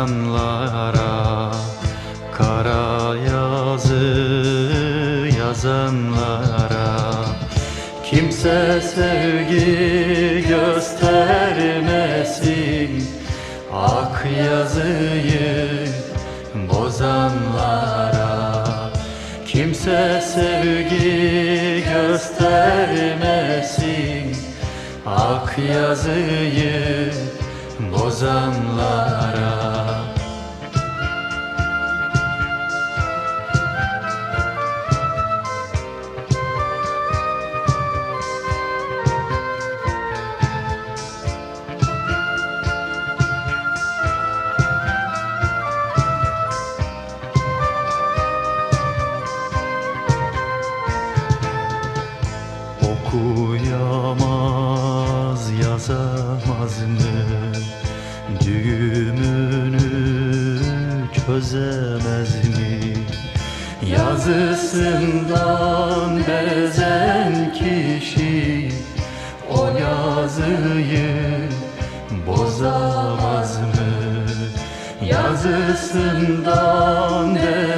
yazanlara Kara yazı yazanlara. Kimse sevgi göstermesin Ak yazıyı bozanlara. Kimse sevgi göstermesin Ak yazıyı bozanlara Okuyamaz, yazamaz mı? Düğümünü çözemez mi? Yazısından bezen kişi O yazıyı bozamaz mı? Yazısından bezen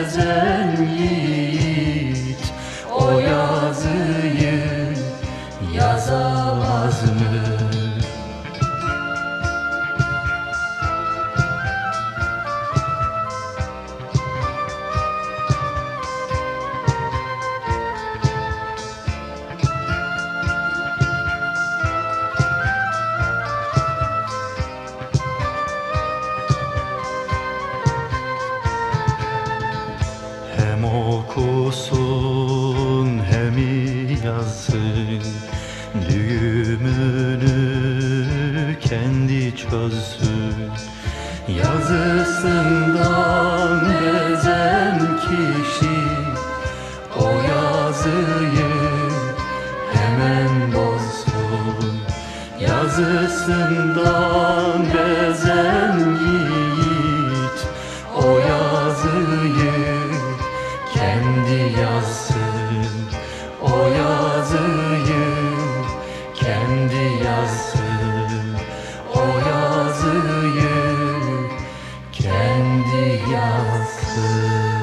okusun hem yazsın Düğümünü kendi çözsün. Yazısından bezen kişi O yazıyı hemen bozsun. Yazısından kendi yazdı.